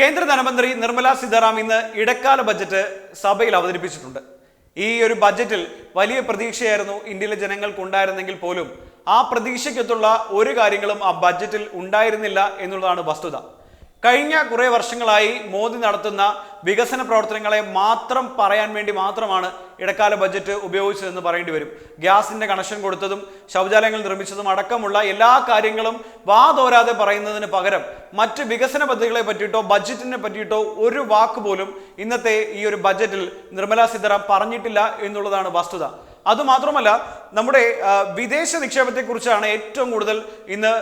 കേന്ദ്ര ധനമന്ത്രി നിർമ്മല സീതാറാം ഇന്ന് ഇടക്കാല ബജറ്റ് സഭയിൽ അവതരിപ്പിച്ചിട്ടുണ്ട്. ഈ ഒരു ബജറ്റിൽ വലിയ പ്രതീക്ഷയായിരുന്നു ഇന്ത്യയിലെ ജനങ്ങൾക്ക് ഉണ്ടായിരുന്നെങ്കിൽ പോലും. ആ പ്രതീക്ഷയ്ക്കൊത്തുള്ള ഒരു കാര്യങ്ങളും ആ ബജറ്റിൽ ഉണ്ടായിരുന്നില്ല എന്നുള്ളതാണ് വസ്തുത. കഴിഞ്ഞ കുറേ വർഷങ്ങളായി മോദി നടത്തുന്ന വികസന പ്രവർത്തനങ്ങളെ മാത്രം പറയാൻ വേണ്ടി മാത്രമാണ് ഇടക്കാല ബജറ്റ് ഉപയോഗിച്ചതെന്ന് പറയേണ്ടി വരും. ഗ്യാസിന്റെ കണക്ഷൻ കൊടുത്തതും ശൗചാലയങ്ങൾ നിർമ്മിച്ചതും അടക്കമുള്ള എല്ലാ കാര്യങ്ങളും വാതോരാതെ പറയുന്നതിന് പകരം മറ്റ് വികസന പദ്ധതികളെ പറ്റിയിട്ടോ ബജറ്റിനെ പറ്റിയിട്ടോ ഒരു വാക്ക് പോലും ഇന്നത്തെ ഈ ഒരു ബജറ്റിൽ നിർമ്മലാ സീതാറാം പറഞ്ഞിട്ടില്ല എന്നുള്ളതാണ് വസ്തുത. അതുമാത്രമല്ല നമ്മുടെ വിദേശ നിക്ഷേപത്തെക്കുറിച്ചാണ് ഏറ്റവും കൂടുതൽ ഇന്ന്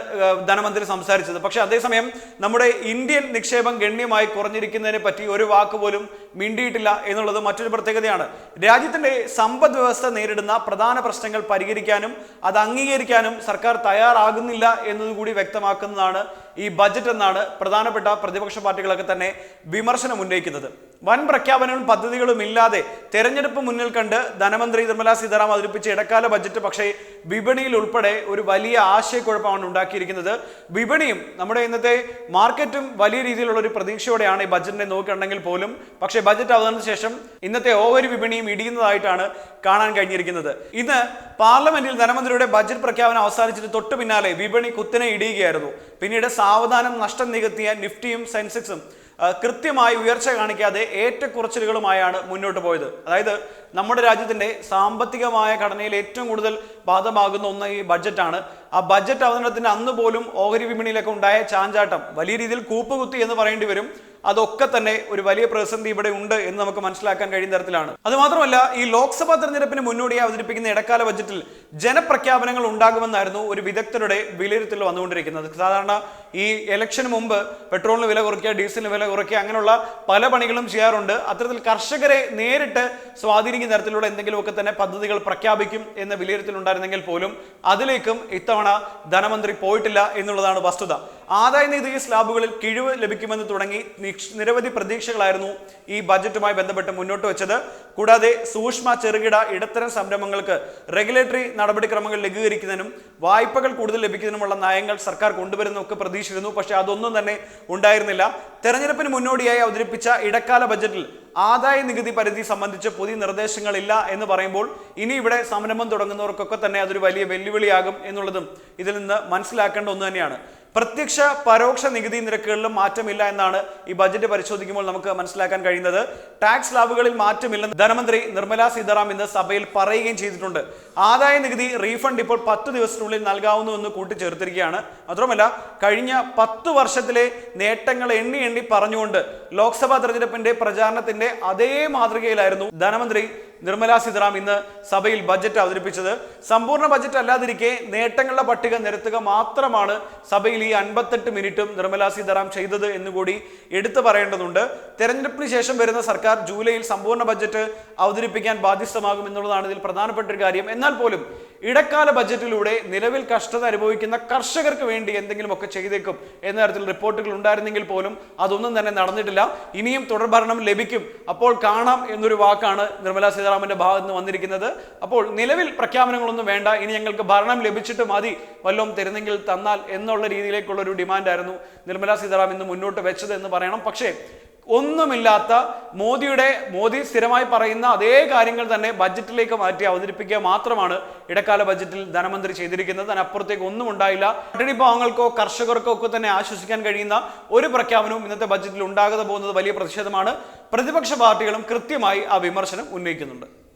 ധനമന്ത്രി സംസാരിച്ചത്. പക്ഷേ അതേസമയം നമ്മുടെ ഇന്ത്യൻ നിക്ഷേപം ഗണ്യമായി കുറഞ്ഞിരിക്കുന്നതിനെ പറ്റി ഒരു വാക്ക് പോലും മിണ്ടിയിട്ടില്ല എന്നുള്ളത് മറ്റൊരു പ്രത്യേകതയാണ്. രാജ്യത്തിന്റെ സമ്പദ് വ്യവസ്ഥ നേരിടുന്ന പ്രധാന പ്രശ്നങ്ങൾ പരിഹരിക്കാനും അത് അംഗീകരിക്കാനും സർക്കാർ തയ്യാറാകുന്നില്ല എന്നതുകൂടി വ്യക്തമാക്കുന്നതാണ് ഈ ബജറ്റ് എന്നാണ് പ്രധാനപ്പെട്ട പ്രതിപക്ഷ പാർട്ടികളൊക്കെ തന്നെ വിമർശനം ഉന്നയിക്കുന്നത്. വൻ പ്രഖ്യാപനങ്ങളും പദ്ധതികളും ഇല്ലാതെ തെരഞ്ഞെടുപ്പ് മുന്നിൽ കണ്ട് ധനമന്ത്രി നിർമ്മലാ സീതാറാം അവതരിപ്പിച്ച ഇടക്കാല ബജറ്റ് പക്ഷേ വിപണിയിൽ ഉൾപ്പെടെ ഒരു വലിയ ആശയക്കുഴപ്പമാണ് ഉണ്ടാക്കിയിരിക്കുന്നത്. വിപണിയും നമ്മുടെ ഇന്നത്തെ മാർക്കറ്റും വലിയ രീതിയിലുള്ള ഒരു പ്രതീക്ഷയോടെയാണ് ഈ ബജറ്റിനെ നോക്കിയിട്ടുണ്ടെങ്കിൽ പോലും. പക്ഷേ ബജറ്റ് അവതരണ ശേഷം ഇന്നത്തെ ഓഹരി വിപണിയും ഇടിയുന്നതായിട്ടാണ് കാണാൻ കഴിഞ്ഞിരിക്കുന്നത്. ഇന്ന് പാർലമെന്റിൽ ധനമന്ത്രിയുടെ ബജറ്റ് പ്രഖ്യാപനം അവസാനിച്ചിട്ട് തൊട്ടു പിന്നാലെ വിപണി കുത്തനെ ഇടിയുകയായിരുന്നു. പിന്നീട് സാവധാനം നഷ്ടം നികത്തിയ നിഫ്റ്റിയും സെൻസെക്സും കൃത്യമായി ഉയർച്ച കാണിക്കാതെ ഏറ്റക്കുറച്ചിലുകളുമായാണ് മുന്നോട്ട് പോയത്. അതായത് നമ്മുടെ രാജ്യത്തിന്റെ സാമ്പത്തികമായ ഘടനയിൽ ഏറ്റവും കൂടുതൽ ബാധമാകുന്ന ഒന്ന് ഈ ബഡ്ജറ്റാണ്. ആ ബഡ്ജറ്റ് അവതരണത്തിന് അന്ന് പോലും ഓഹരി വിപണിയിലൊക്കെ ഉണ്ടായ ചാഞ്ചാട്ടം വലിയ രീതിയിൽ കൂപ്പുകുത്തി എന്ന് പറയേണ്ടി വരും. അതൊക്കെ തന്നെ ഒരു വലിയ പ്രതിസന്ധി ഇവിടെ ഉണ്ട് എന്ന് നമുക്ക് മനസ്സിലാക്കാൻ കഴിയുന്ന തരത്തിലാണ്. അതുമാത്രമല്ല ഈ ലോക്സഭാ തെരഞ്ഞെടുപ്പിന് മുന്നോടിയായി അവതരിപ്പിക്കുന്ന ഇടക്കാല ബജറ്റിൽ ജനപ്രഖ്യാപനങ്ങൾ ഉണ്ടാകുമെന്നായിരുന്നു ഒരു വിദഗ്ധരുടെ വിലയിരുത്തൽ വന്നുകൊണ്ടിരിക്കുന്നത്. സാധാരണ ഈ ഇലക്ഷന് മുമ്പ് പെട്രോളിന് വില കുറയ്ക്കുക ഡീസലിന് വില കുറയ്ക്കുക അങ്ങനെയുള്ള പല പണികളും ചെയ്യാറുണ്ട്. അത്തരത്തിൽ കർഷകരെ നേരിട്ട് സ്വാധീനിക്കുന്ന തരത്തിലുള്ള എന്തെങ്കിലുമൊക്കെ തന്നെ പദ്ധതികൾ പ്രഖ്യാപിക്കും എന്ന വിലയിരുത്തൽ ഉണ്ടായിരുന്നെങ്കിൽ പോലും അതിലേക്കും ഇത്തവണ ധനമന്ത്രി പോയിട്ടില്ല എന്നുള്ളതാണ് വസ്തുത. ആദായ നികുതി സ്ലാബുകളിൽ കിഴിവ് ലഭിക്കുമെന്ന് തുടങ്ങി നിരവധി പ്രതീക്ഷകളായിരുന്നു ഈ ബജറ്റുമായി ബന്ധപ്പെട്ട് മുന്നോട്ട് വെച്ചത്. കൂടാതെ സൂക്ഷ്മ ചെറുകിട ഇടത്തരം സംരംഭങ്ങൾക്ക് റെഗുലേറ്ററി നടപടിക്രമങ്ങൾ ലഘൂകരിക്കുന്നതിനും വായ്പകൾ കൂടുതൽ ലഭിക്കുന്നതിനുമുള്ള നയങ്ങൾ സർക്കാർ കൊണ്ടുവരുന്നൊക്കെ പ്രതീക്ഷിച്ചിരുന്നു. പക്ഷെ അതൊന്നും തന്നെ ഉണ്ടായിരുന്നില്ല. തെരഞ്ഞെടുപ്പിന് മുന്നോടിയായി അവതരിപ്പിച്ച ഇടക്കാല ബജറ്റിൽ ആദായ നികുതി പരിധി സംബന്ധിച്ച് പുതിയ നിർദ്ദേശങ്ങളില്ല എന്ന് പറയുമ്പോൾ ഇനി ഇവിടെ സംരംഭം തുടങ്ങുന്നവർക്കൊക്കെ തന്നെ അതൊരു വലിയ വെല്ലുവിളിയാകും എന്നുള്ളതും ഇതിൽ നിന്ന് മനസ്സിലാക്കേണ്ട ഒന്ന് തന്നെയാണ്. പ്രത്യക്ഷ പരോക്ഷ നികുതി നിരക്കുകളിലും മാറ്റമില്ല എന്നാണ് ഈ ബജറ്റ് പരിശോധിക്കുമ്പോൾ നമുക്ക് മനസ്സിലാക്കാൻ കഴിയുന്നത്. ടാക്സ് ലാബുകളിൽ മാറ്റമില്ലെന്ന് ധനമന്ത്രി നിർമ്മല സീതാറാം ഇന്ന് സഭയിൽ പറയുകയും ചെയ്തിട്ടുണ്ട്. ആദായ നികുതി റീഫണ്ട് ഇപ്പോൾ പത്ത് ദിവസത്തിനുള്ളിൽ നൽകാവുന്നുവെന്ന് കൂട്ടിച്ചേർത്തിരിക്കുകയാണ്. മാത്രമല്ല കഴിഞ്ഞ പത്ത് വർഷത്തിലെ നേട്ടങ്ങൾ എണ്ണി എണ്ണി പറഞ്ഞുകൊണ്ട് ലോക്സഭാ തെരഞ്ഞെടുപ്പിന്റെ പ്രചാരണത്തിന്റെ അതേ മാതൃകയിലായിരുന്നു ധനമന്ത്രി നിർമ്മലാ സീതാറാം ഇന്ന് സഭയിൽ ബജറ്റ് അവതരിപ്പിച്ചത്. സമ്പൂർണ ബജറ്റ് അല്ലാതിരിക്കെ നേട്ടങ്ങളുടെ പട്ടിക നിരത്തുക മാത്രമാണ് സഭയിൽ ഈ അൻപത്തെട്ട് മിനിറ്റും നിർമ്മലാ സീതാറാം ചെയ്തത് എന്നുകൂടി എടുത്തു പറയേണ്ടതുണ്ട്. തെരഞ്ഞെടുപ്പിന് ശേഷം വരുന്ന സർക്കാർ ജൂലൈയിൽ സമ്പൂർണ ബജറ്റ് അവതരിപ്പിക്കാൻ ബാധ്യസ്ഥമാകും എന്നുള്ളതാണ് ഇതിൽ പ്രധാനപ്പെട്ട ഒരു കാര്യം. എന്നാൽ പോലും ഇടക്കാല ബജറ്റിലൂടെ നിലവിൽ കഷ്ടത അനുഭവിക്കുന്ന കർഷകർക്ക് വേണ്ടി എന്തെങ്കിലുമൊക്കെ ചെയ്തേക്കും എന്ന തരത്തിൽ റിപ്പോർട്ടുകൾ ഉണ്ടായിരുന്നെങ്കിൽ പോലും അതൊന്നും തന്നെ നടന്നിട്ടില്ല. ഇനിയും തുടർഭരണം ലഭിക്കും. അപ്പോൾ കാണാം എന്നൊരു വാക്കാണ് നിർമ്മലാ സീതാരാമന്റെ ഭാഗത്ത് നിന്ന് വന്നിരിക്കുന്നത്. അപ്പോൾ നിലവിൽ പ്രഖ്യാപനങ്ങളൊന്നും വേണ്ട. ഇനി ഞങ്ങൾക്ക് ഭരണം ലഭിച്ചിട്ട് മതി. വല്ലതും തരുന്നെങ്കിൽ തന്നാൽ എന്നുള്ള രീതിയിലേക്കുള്ള ഒരു ഡിമാൻഡായിരുന്നു നിർമ്മലാ സീതാറാം ഇന്ന് മുന്നോട്ട് വെച്ചത് എന്ന് പറയണം. പക്ഷേ ഒന്നുമില്ലാത്ത മോദിയുടെ മോദി സ്ഥിരമായി പറയുന്ന അതേ കാര്യങ്ങൾ തന്നെ ബജറ്റിലേക്ക് മാറ്റി അവതരിപ്പിക്കുക മാത്രമാണ് ഇടക്കാല ബജറ്റിൽ ധനമന്ത്രി ചെയ്തിരിക്കുന്നത്. അതിനപ്പുറത്തേക്ക് ഒന്നും ഉണ്ടായില്ല. പട്ടിണി പാവങ്ങൾക്കോ കർഷകർക്കോ ഒക്കെ തന്നെ ആശ്വസിക്കാൻ കഴിയുന്ന ഒരു പ്രഖ്യാപനവും ഇന്നത്തെ ബജറ്റിൽ ഉണ്ടാകാതെ പോകുന്നത് വലിയ പ്രതിഷേധമാണ്. പ്രതിപക്ഷ പാർട്ടികളും കൃത്യമായി ആ വിമർശനം ഉന്നയിക്കുന്നുണ്ട്.